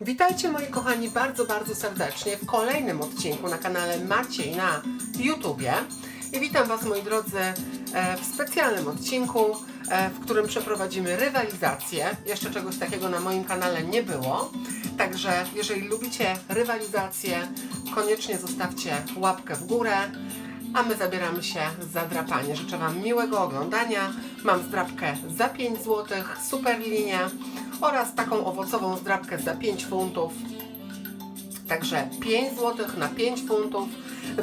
Witajcie moi kochani bardzo, bardzo serdecznie w kolejnym odcinku na kanale Maciej na YouTubie. I witam Was moi drodzy e, w specjalnym odcinku, e, w którym przeprowadzimy rywalizację. Jeszcze czegoś takiego na moim kanale nie było. Także jeżeli lubicie rywalizację, koniecznie zostawcie łapkę w górę. A my zabieramy się za drapanie. Życzę Wam miłego oglądania. Mam zdrapkę za 5 zł, super linia oraz taką owocową zdrapkę za 5 funtów. Także 5 zł na 5 funtów.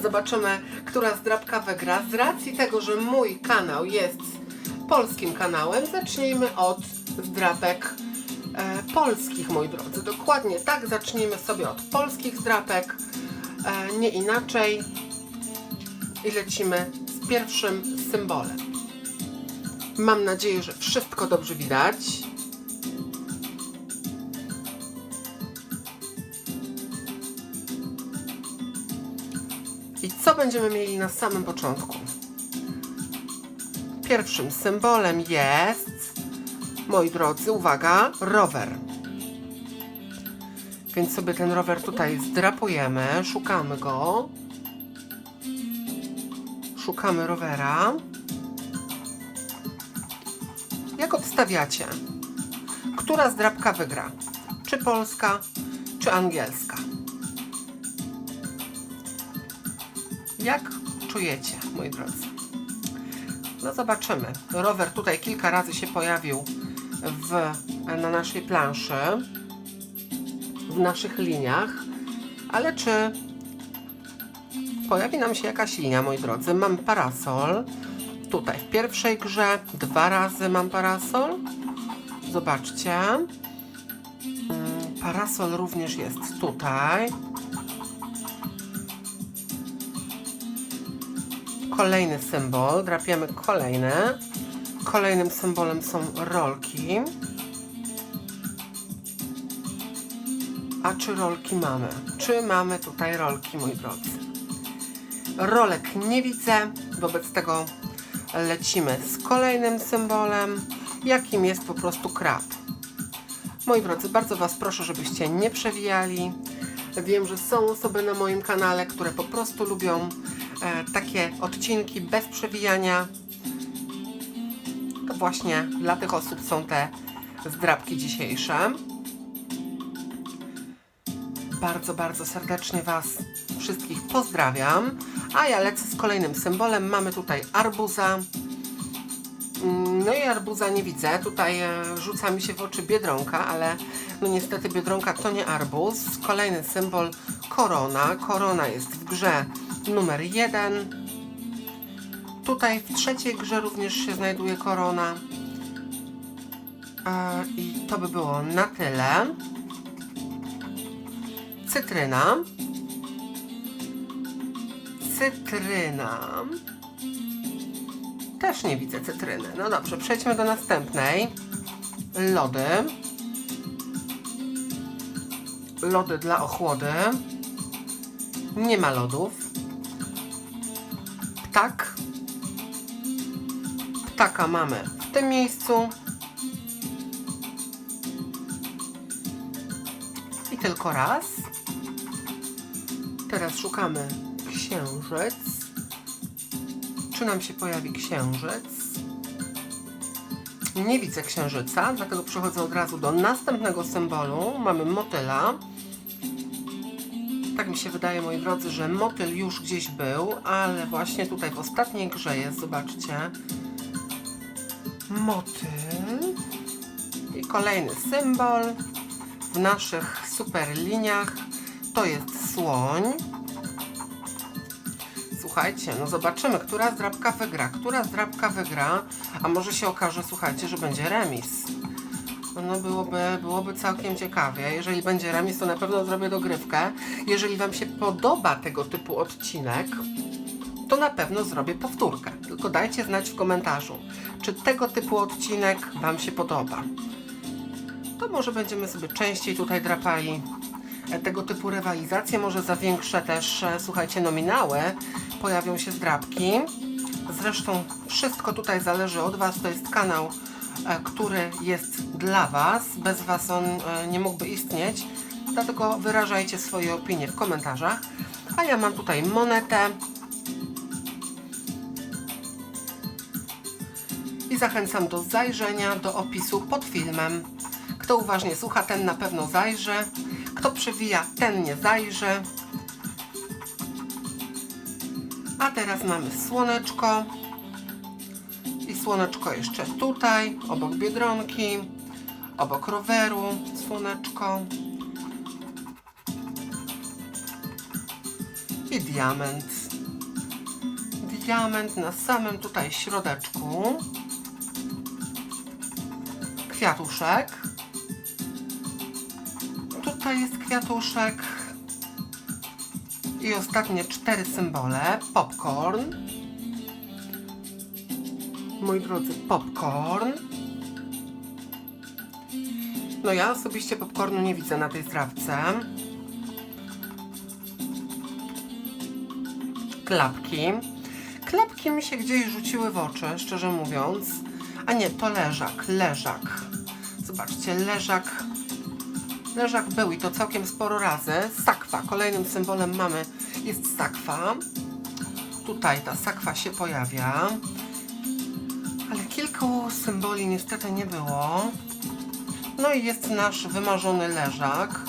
Zobaczymy, która zdrapka wygra. Z racji tego, że mój kanał jest polskim kanałem, zacznijmy od zdrapek e, polskich, moi drodzy. Dokładnie tak, zacznijmy sobie od polskich zdrapek. E, nie inaczej. I lecimy z pierwszym symbolem. Mam nadzieję, że wszystko dobrze widać. Co będziemy mieli na samym początku? Pierwszym symbolem jest, moi drodzy, uwaga, rower. Więc sobie ten rower tutaj zdrapujemy, szukamy go. Szukamy rowera. Jak obstawiacie? Która zdrapka wygra? Czy polska, czy angielska? Jak czujecie, moi drodzy? No zobaczymy. Rower tutaj kilka razy się pojawił w, na naszej planszy, w naszych liniach, ale czy pojawi nam się jakaś linia, moi drodzy? Mam parasol. Tutaj w pierwszej grze dwa razy mam parasol. Zobaczcie. Mm, Parasol również jest tutaj. Kolejny symbol, drapiemy kolejne. Kolejnym symbolem są rolki. A czy rolki mamy? Czy mamy tutaj rolki, moi drodzy? Rolek nie widzę, wobec tego lecimy z kolejnym symbolem, jakim jest po prostu krab. Moi drodzy, bardzo Was proszę, żebyście nie przewijali. Wiem, że są osoby na moim kanale, które po prostu lubią takie odcinki bez przewijania. To właśnie dla tych osób są te zdrabki dzisiejsze. Bardzo, bardzo serdecznie Was wszystkich pozdrawiam. A ja lecę z kolejnym symbolem. Mamy tutaj arbuza. Mm, No i arbuza nie widzę. Tutaj e, rzuca mi się w oczy biedronka, ale no niestety biedronka to nie arbuz. Kolejny symbol korona. Korona jest w grze numer jeden. Tutaj w trzeciej grze również się znajduje korona. E, I to by było na tyle. Cytryna. Cytryna. Też nie widzę cytryny. No dobrze, przejdźmy do następnej. Lody. Lody dla ochłody. Nie ma lodów. Ptak. Ptaka mamy w tym miejscu. I tylko raz. Teraz szukamy księżyc. Czy nam się pojawi księżyc? Nie widzę księżyca, dlatego przechodzę od razu do następnego symbolu. Mamy motyla. Tak mi się wydaje, moi drodzy, że motyl już gdzieś był, ale właśnie tutaj w ostatniej grze jest, zobaczcie. Motyl. I kolejny symbol w naszych super liniach to jest słoń. Słuchajcie, no zobaczymy, która zdrabka wygra, która zdrabka wygra, a może się okaże, słuchajcie, że będzie remis. No byłoby, byłoby całkiem ciekawie. Jeżeli będzie remis, to na pewno zrobię dogrywkę. Jeżeli Wam się podoba tego typu odcinek, to na pewno zrobię powtórkę. Tylko dajcie znać w komentarzu, czy tego typu odcinek Wam się podoba. To może będziemy sobie częściej tutaj drapali tego typu rywalizacje, może za większe też, e, słuchajcie, nominały pojawią się zdrabki. Zresztą wszystko tutaj zależy od Was, to jest kanał, który jest dla Was, bez Was on e, nie mógłby istnieć. dlatego wyrażajcie swoje opinie w komentarzach. A ja mam tutaj monetę. I zachęcam do zajrzenia do opisu pod filmem. Kto uważnie słucha, ten na pewno zajrzy. Kto przewija, ten nie zajrzy. A teraz mamy słoneczko. Słoneczko jeszcze tutaj, obok biedronki, obok roweru, słoneczko. I diament. Diament na samym tutaj środeczku. Kwiatuszek. Tutaj jest kwiatuszek. I ostatnie cztery symbole. Popcorn. Moi drodzy, popcorn. No ja osobiście popcornu nie widzę na tej zdrawce. Klapki. Klapki mi się gdzieś rzuciły w oczy, szczerze mówiąc. A nie, to leżak, leżak. Zobaczcie, leżak. Leżak był i to całkiem sporo razy. Sakwa, kolejnym symbolem mamy jest sakwa. Tutaj ta sakwa się pojawia. Kilku symboli niestety nie było. No i jest nasz wymarzony leżak.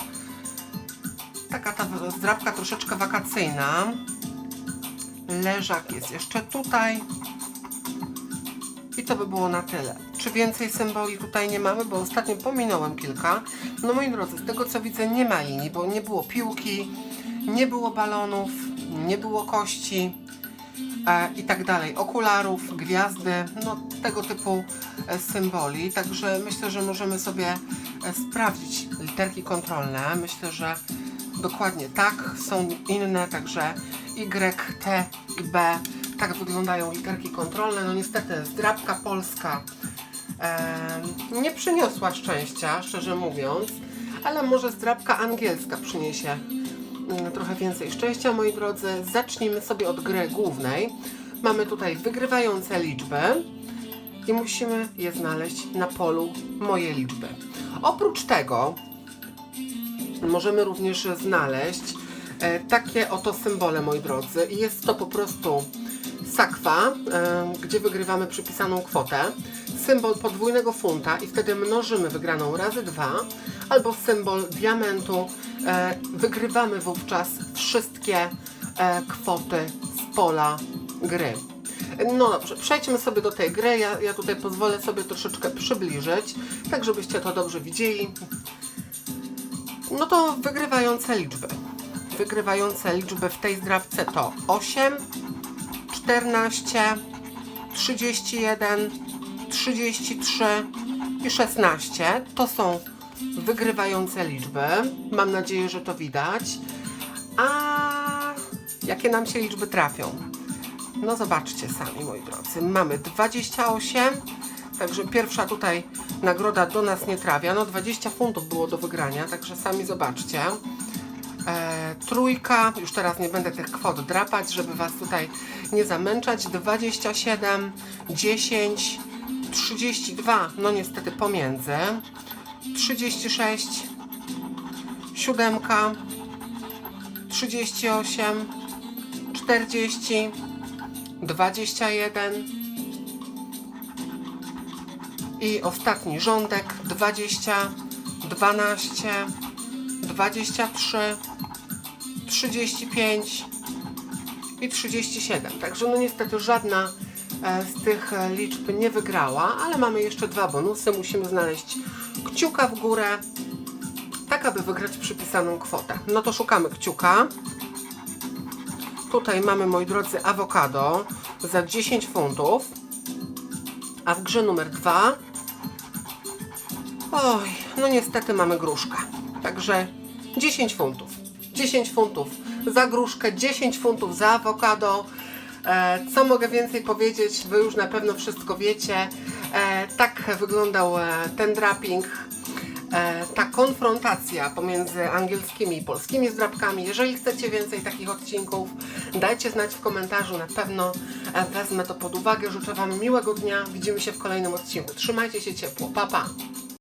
Taka ta zdrabka troszeczkę wakacyjna. Leżak jest jeszcze tutaj. I to by było na tyle. Czy więcej symboli tutaj nie mamy? Bo ostatnio pominąłem kilka. No moi drodzy, z tego co widzę nie ma linii, bo nie było piłki, nie było balonów, nie było kości e, i tak dalej. Okularów, gwiazdy, no tego typu e, symboli. Także myślę, że możemy sobie e, sprawdzić literki kontrolne. Myślę, że dokładnie tak są inne, także Y, T i B. Tak wyglądają literki kontrolne. No niestety zdrabka polska e, nie przyniosła szczęścia, szczerze mówiąc, ale może zdrabka angielska przyniesie trochę więcej szczęścia, moi drodzy. Zacznijmy sobie od gry głównej. Mamy tutaj wygrywające liczby i musimy je znaleźć na polu moje liczby. Oprócz tego możemy również znaleźć e, takie oto symbole, moi drodzy. Jest to po prostu sakwa, e, gdzie wygrywamy przypisaną kwotę, symbol podwójnego funta i wtedy mnożymy wygraną razy dwa, albo symbol diamentu, e, wygrywamy wówczas wszystkie e, kwoty z pola gry. No dobrze, przejdźmy sobie do tej gry. Ja, ja tutaj pozwolę sobie troszeczkę przybliżyć, tak żebyście to dobrze widzieli. No to wygrywające liczby. Wygrywające liczby w tej zdrabce to 8, 14, 31, 33 i 16. To są wygrywające liczby. Mam nadzieję, że to widać. A jakie nam się liczby trafią? No zobaczcie sami, moi drodzy. Mamy 28, także pierwsza tutaj nagroda do nas nie trafia. No 20 funtów było do wygrania, także sami zobaczcie. E, trójka, już teraz nie będę tych kwot drapać, żeby Was tutaj nie zamęczać. 27, 10, 32, no niestety pomiędzy. 36, siódemka, 38, 40, 21 i ostatni rządek 20, 12, 23, 35 i 37. Także no niestety żadna z tych e, liczb nie wygrała, ale mamy jeszcze dwa bonusy. Musimy znaleźć kciuka w górę, tak aby wygrać przypisaną kwotę. No to szukamy kciuka. Tutaj mamy, moi drodzy, awokado za 10 funtów. A w grze numer 2 Oj, no niestety mamy gruszkę. Także 10 funtów. 10 funtów za gruszkę, 10 funtów za awokado. E, co mogę więcej powiedzieć? Wy już na pewno wszystko wiecie. E, tak wyglądał e, ten draping. Ta konfrontacja pomiędzy angielskimi i polskimi zdrabkami. Jeżeli chcecie więcej takich odcinków, dajcie znać w komentarzu. Na pewno wezmę to pod uwagę. Życzę Wam miłego dnia. Widzimy się w kolejnym odcinku. Trzymajcie się ciepło. Pa, pa!